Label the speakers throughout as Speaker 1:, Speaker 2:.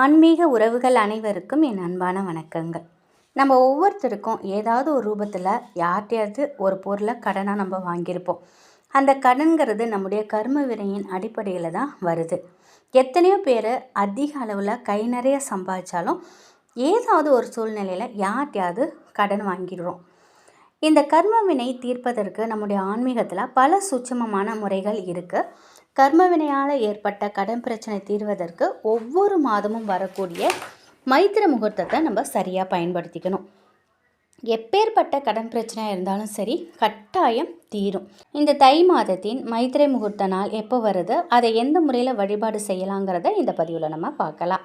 Speaker 1: ஆன்மீக உறவுகள் அனைவருக்கும் என் அன்பான வணக்கங்கள். நம்ம ஒவ்வொருத்தருக்கும் ஏதாவது ஒரு ரூபத்தில் யார்கிட்டையாவது ஒரு பொருளை கடனாக நம்ம வாங்கியிருப்போம். அந்த கடன்கிறது நம்முடைய கர்ம வினையின் அடிப்படையில் தான் வருது. எத்தனையோ பேர் அதிக அளவில் கை நிறைய சம்பாதிச்சாலும் ஏதாவது ஒரு சூழ்நிலையில் யார்கிட்டயாவது கடன் வாங்கிடுறோம். இந்த கர்ம வினை தீர்ப்பதற்கு நம்முடைய ஆன்மீகத்தில் பல சூட்சமமான முறைகள் இருக்குது கர்மவினையால் ஏற்பட்ட கடன் பிரச்சனை தீர்வதற்கு ஒவ்வொரு மாதமும் வரக்கூடிய மைத்திர முகூர்த்தத்தை நம்ம சரியாக பயன்படுத்திக்கணும். எப்பேற்பட்ட கடன் பிரச்சனையாக இருந்தாலும் சரி கட்டாயம் தீரும். இந்த தை மாதத்தின் மைத்திரை முகூர்த்த நாள் எப்போ வருது அதை எந்த முறையில் வழிபாடு செய்யலாங்கிறத இந்த பதிவில் நம்ம பார்க்கலாம்.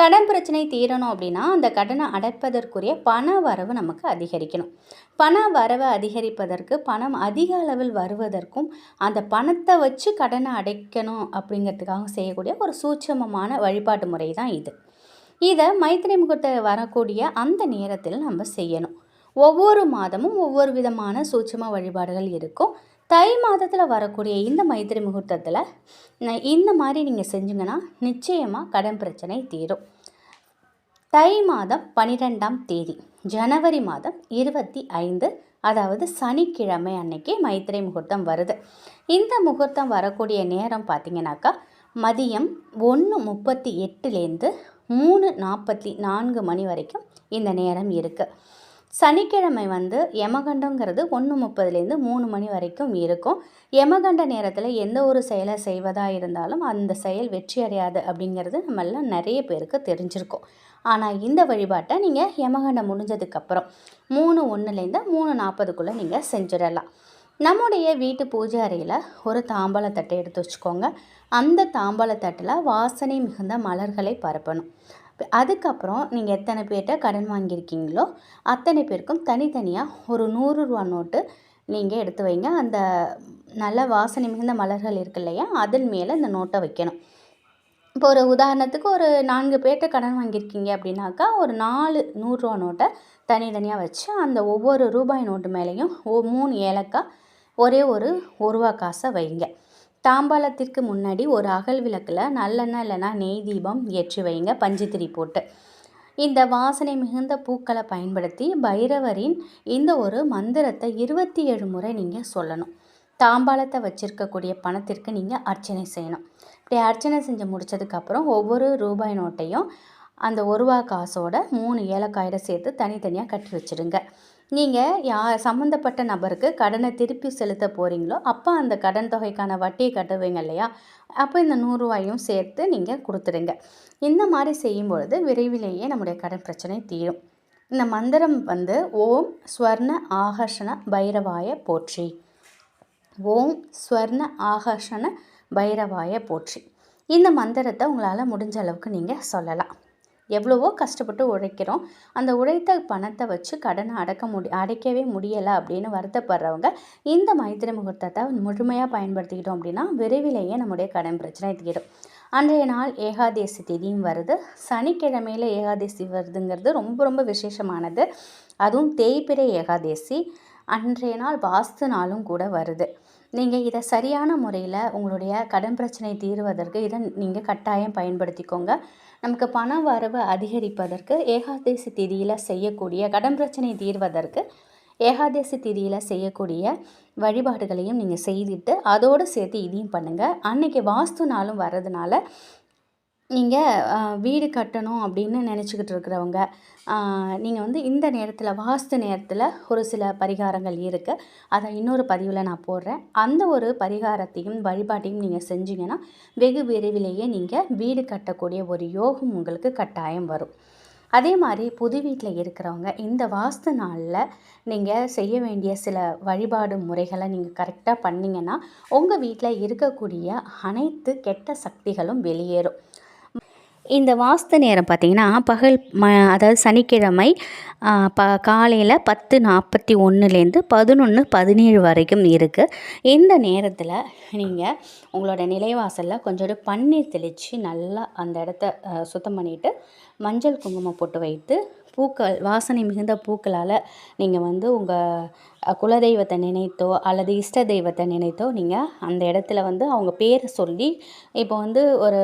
Speaker 1: கடன் பிரச்சனை தீரணும் அப்படின்னா அந்த கடனை அடைப்பதற்குரிய பண வரவு நமக்கு அதிகரிக்கணும். பண வரவை அதிகரிப்பதற்கு பணம் அதிக அளவில் வருவதற்கும் அந்த பணத்தை வச்சு கடனை அடைக்கணும் அப்படிங்கிறதுக்காக செய்யக்கூடிய ஒரு சூட்சமமான வழிபாட்டு முறை தான் இது. இதை மைத்திரி முகூர்த்த வரக்கூடிய அந்த நேரத்தில் நம்ம செய்யணும். ஒவ்வொரு மாதமும் ஒவ்வொரு விதமான சூட்சம வழிபாடுகள் இருக்கும். தை மாதத்தில் வரக்கூடிய இந்த மைத்திரி முகூர்த்தத்தில் இந்த மாதிரி நீங்கள் செஞ்சிங்கன்னா நிச்சயமாக கடன் பிரச்சனை தீரும். தை மாதம் பன்னிரெண்டாம் தேதி ஜனவரி மாதம் இருபத்தி ஐந்து அதாவது சனிக்கிழமை அன்னைக்கு மைத்திரை முகூர்த்தம் வருது. இந்த முகூர்த்தம் வரக்கூடிய நேரம் பார்த்தீங்கன்னாக்கா மதியம் ஒன்று முப்பத்தி எட்டுலேருந்து மூணு நாற்பத்தி நான்கு மணி வரைக்கும் இந்த நேரம் இருக்குது சனிக்கிழமை வந்து யமகண்டங்கிறது ஒன்று முப்பதுலேருந்து மூணு மணி வரைக்கும் இருக்கும். யமகண்ட நேரத்தில் எந்த ஒரு செயலை செய்வதாக இருந்தாலும் அந்த செயல் வெற்றி அடையாது அப்படிங்கிறது நம்மளாம் நிறைய பேருக்கு தெரிஞ்சிருக்கும். ஆனால் இந்த வழிபாட்டை நீங்கள் யமகண்டம் முடிஞ்சதுக்கப்புறம் மூணு ஒன்றுலேருந்து மூணு நாற்பதுக்குள்ளே நீங்கள் செஞ்சிடலாம். நம்முடைய வீட்டு பூஜை அறையில் ஒரு தாம்பாளத்தட்டை எடுத்து வச்சுக்கோங்க. அந்த தாம்பாளத்தட்டில் வாசனை மிகுந்த மலர்களை பரப்பணும். அதுக்கப்புறம் நீங்கள் எத்தனை பேர்கிட்ட கடன் வாங்கியிருக்கீங்களோ அத்தனை பேருக்கும் தனித்தனியாக ஒரு நூறுரூவா நோட்டு நீங்கள் எடுத்து வைங்க. அந்த நல்ல வாசனை மிகுந்த மலர்கள் இருக்கு இல்லையா? அதன் மேலே இந்த நோட்டை வைக்கணும். இப்போ ஒரு உதாரணத்துக்கு ஒரு நான்கு பேர்கிட்ட கடன் வாங்கியிருக்கீங்க அப்படின்னாக்கா ஒரு நாலு நூறுரூவா நோட்டை தனித்தனியாக வச்சு அந்த ஒவ்வொரு ரூபாய் நோட்டு மேலேயும் ஓ மூணு ஏலக்காய் ஒரே ஒரு ஒரு ரூபா காசை வைங்க. தாம்பாளத்திற்கு முன்னாடி ஒரு அகல் விளக்கில் நல்லெண்ணெய் இல்லைன்னா நெய் தீபம் ஏற்றி வைங்க பஞ்சுத்திரி போட்டு. இந்த வாசனை மிகுந்த பூக்களை பயன்படுத்தி பைரவரின் இந்த ஒரு மந்திரத்தை இருபத்தி ஏழு முறை நீங்கள் சொல்லணும். தாம்பாளத்தை வச்சுருக்கக்கூடிய பணத்திற்கு நீங்கள் அர்ச்சனை செய்யணும். இப்படி அர்ச்சனை செஞ்சு முடித்ததுக்கப்புறம் ஒவ்வொரு ரூபாய் நோட்டையும் அந்த ஒருவா காசோட மூணு ஏலக்காயோட சேர்த்து தனித்தனியாக கட்டி வச்சுடுங்க. நீங்கள் யா சம்மந்தப்பட்ட நபருக்கு கடனை திருப்பி செலுத்த போகிறீங்களோ அப்போ அந்த கடன் தொகைக்கான வட்டியை கட்டுவீங்க இல்லையா? அப்போ இந்த நூறுரூவாயும் சேர்த்து நீங்கள் கொடுத்துடுங்க. இந்த மாதிரி செய்யும்பொழுது விரைவிலேயே நம்முடைய கடன் பிரச்சனை தீரும். இந்த மந்திரம் வந்து ஓம் ஸ்வர்ண ஆகர்ஷண பைரவாய போற்றி. ஓம் ஸ்வர்ண ஆகர்ஷண பைரவாய போற்றி. இந்த மந்திரத்தை உங்களால் முடிஞ்ச அளவுக்கு நீங்கள் சொல்லலாம். எவ்வளவோ கஷ்டப்பட்டு உழைக்கிறோம். அந்த உழைத்த பணத்தை வச்சு கடனை அடக்க முடி அடைக்கவே முடியலை அப்படின்னு வருத்தப்படுறவங்க இந்த மைத்திரி முகூர்த்தத்தை முழுமையாக பயன்படுத்திக்கிட்டோம் அப்படின்னா விரைவிலேயே நம்முடைய கடன் பிரச்சனை தீரும். அன்றைய நாள் ஏகாதேசி திதியும் வருது. சனிக்கிழமையில் ஏகாதேசி வருதுங்கிறது ரொம்ப ரொம்ப விசேஷமானது. அதுவும் தேய்பிரை ஏகாதேசி. அன்றைய நாள் வாஸ்து நாளும் கூட வருது. நீங்கள் இதை சரியான முறையில் உங்களுடைய கடன் பிரச்சனை தீர்வதற்கு இதை நீங்கள் கட்டாயம் பயன்படுத்திக்கோங்க. நமக்கு பண வரவு அதிகரிப்பதற்கு ஏகாதேசி திதியில் செய்யக்கூடிய கடன் பிரச்சனை தீர்வதற்கு ஏகாதேசி திதியில் செய்யக்கூடிய வழிபாடுகளையும் நீங்கள் செய்துட்டு அதோடு சேர்த்து இதையும் பண்ணுங்கள் அன்றைக்கி வாஸ்து நாளும் வர்றதுனால நீங்கள் வீடு கட்டணும் அப்படின்னு நினச்சிக்கிட்டு இருக்கிறவங்க நீங்கள் வந்து இந்த நேரத்தில் வாஸ்து நேரத்தில் ஒரு சில பரிகாரங்கள் இருக்குது அதை இன்னொரு பதிவில் நான் போடுறேன். அந்த ஒரு பரிகாரத்தையும் வழிபாட்டையும் நீங்கள் செஞ்சீங்கன்னா வெகு விரைவிலேயே நீங்கள் வீடு கட்டக்கூடிய ஒரு யோகம் உங்களுக்கு கட்டாயம் வரும். அதே மாதிரி புது வீட்டில் இருக்கிறவங்க இந்த வாஸ்து நாளில் நீங்கள் செய்ய வேண்டிய சில வழிபாடு முறைகளை நீங்கள் கரெக்டாக பண்ணிங்கன்னா உங்கள் வீட்டில் இருக்கக்கூடிய அனைத்து கெட்ட சக்திகளும் வெளியேறும். இந்த வாஸ்து நேரம் பார்த்திங்கன்னா பகல் ம அதாவது சனிக்கிழமை ப காலையில் பத்து நாற்பத்தி ஒன்றுலேருந்து பதினொன்று பதினேழு வரைக்கும் இருக்குது இந்த நேரத்தில் நீங்கள் உங்களோட நிலைவாசலில் கொஞ்சோடு பன்னீர் தெளித்து நல்லா அந்த இடத்த சுத்தம் பண்ணிவிட்டு மஞ்சள் குங்குமம் போட்டு வைத்து பூக்கள் வாசனை மிகுந்த பூக்களால் நீங்கள் வந்து உங்கள் குலதெய்வத்தை நினைத்தோ அல்லது இஷ்ட தெய்வத்தை நினைத்தோ நீங்கள் அந்த இடத்துல வந்து அவங்க பேரை சொல்லி இப்போ வந்து ஒரு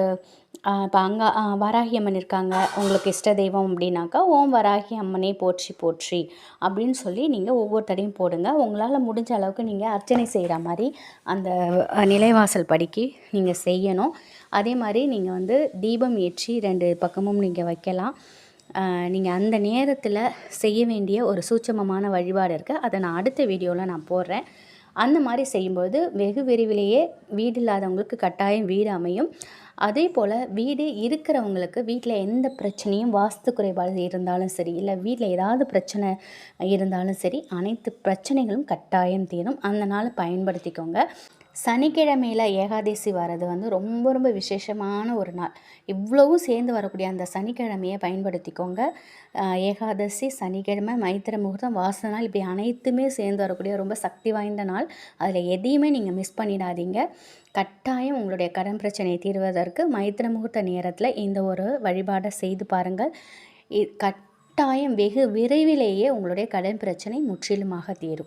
Speaker 1: இப்போ அங்கே வராகி அம்மன் இருக்காங்க. உங்களுக்கு இஷ்ட தெய்வம் அப்படின்னாக்கா ஓம் வராகி அம்மனே போற்றி போற்றி அப்படின்னு சொல்லி நீங்கள் ஒவ்வொரு தடையும் போடுங்க. உங்களால் முடிஞ்ச அளவுக்கு நீங்கள் அர்ச்சனை செய்கிற மாதிரி அந்த நிலைவாசல் படிக்கு நீங்கள் செய்யணும். அதே மாதிரி நீங்கள் வந்து தீபம் ஏற்றி ரெண்டு பக்கமும் நீங்கள் வைக்கலாம். நீங்கள் அந்த நேரத்தில் செய்ய வேண்டிய ஒரு சூட்சமமான வழிபாடு இருக்குது அதை நான் அடுத்த வீடியோவில் நான் போடுறேன். அந்த மாதிரி செய்யும்போது வெகு விரைவிலேயே வீடு இல்லாதவங்களுக்கு கட்டாயம் வீடு அமையும். அதே போல் வீடு இருக்கிறவங்களுக்கு வீட்டில் எந்த பிரச்சனையும் வாஸ்து குறைபாடு இருந்தாலும் சரி இல்லை வீட்டில் ஏதாவது பிரச்சனை இருந்தாலும் சரி அனைத்து பிரச்சனைகளும் கட்டாயம் தீரும். அந்த நாள் பயன்படுத்திக்கோங்க. சனிக்கிழமையில் ஏகாதசி வர்றது வந்து ரொம்ப ரொம்ப விசேஷமான ஒரு நாள். இவ்வளவும் சேர்ந்து வரக்கூடிய அந்த சனிக்கிழமையை பயன்படுத்திக்கோங்க. ஏகாதசி சனிக்கிழமை மைத்திர முகூர்த்தம் வாச நாள் இப்படி அனைத்துமே சேர்ந்து வரக்கூடிய ரொம்ப சக்தி வாய்ந்த நாள். அதில் எதையுமே நீங்கள் மிஸ் பண்ணிடாதீங்க. கட்டாயம் உங்களுடைய கடன் பிரச்சனையை தீர்வதற்கு மைத்திர முகூர்த்த நேரத்தில் இந்த ஒரு வழிபாடை செய்து பாருங்கள். இ- கட்டாயம் வெகு விரைவிலேயே உங்களுடைய கடன் பிரச்சனை முற்றிலுமாக தீரும்.